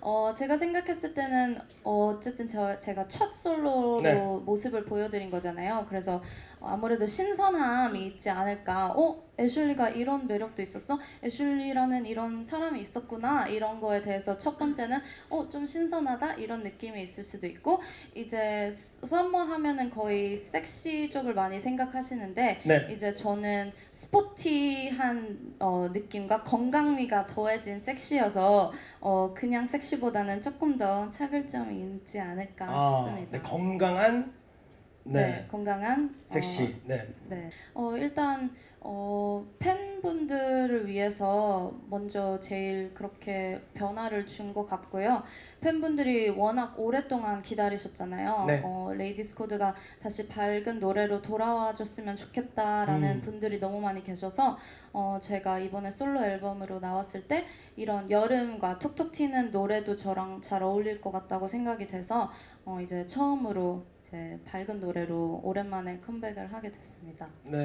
어, 제가 생각했을 때는 어, 어쨌든 저, 제가 첫 솔로로 네. 모습을 보여드린 거잖아요. 그래서 아무래도 신선함이 있지 않을까. 어? 애슐리가 이런 매력도 있었어? 애슐리라는 이런 사람이 있었구나. 이런 거에 대해서 첫 번째는 어, 좀 신선하다. 이런 느낌이 있을 수도 있고 이제 썸머 하면은 거의 섹시 쪽을 많이 생각하시는데 네. 이제 저는 스포티한 어, 느낌과 건강미가 더해진 섹시여서 어, 그냥 섹시 보다는 조금 더 차별점이 있지 않을까 아, 싶습니다. 네, 건강한 네, 네, 건강한 섹시. 네. 어, 네. 어, 일단 어, 팬분들을 위해서 먼저 제일 그렇게 변화를 준 것 같고요. 팬분들이 워낙 오랫동안 기다리셨잖아요. 네. 어, 레이디스 코드가 다시 밝은 노래로 돌아와 줬으면 좋겠다라는 음. 분들이 너무 많이 계셔서 어, 제가 이번에 솔로 앨범으로 나왔을 때 이런 여름과 톡톡 튀는 노래도 저랑 잘 어울릴 것 같다고 생각이 돼서 어, 이제 처음으로 이제 밝은 노래로 오랜만에 컴백을 하게 됐습니다. 네.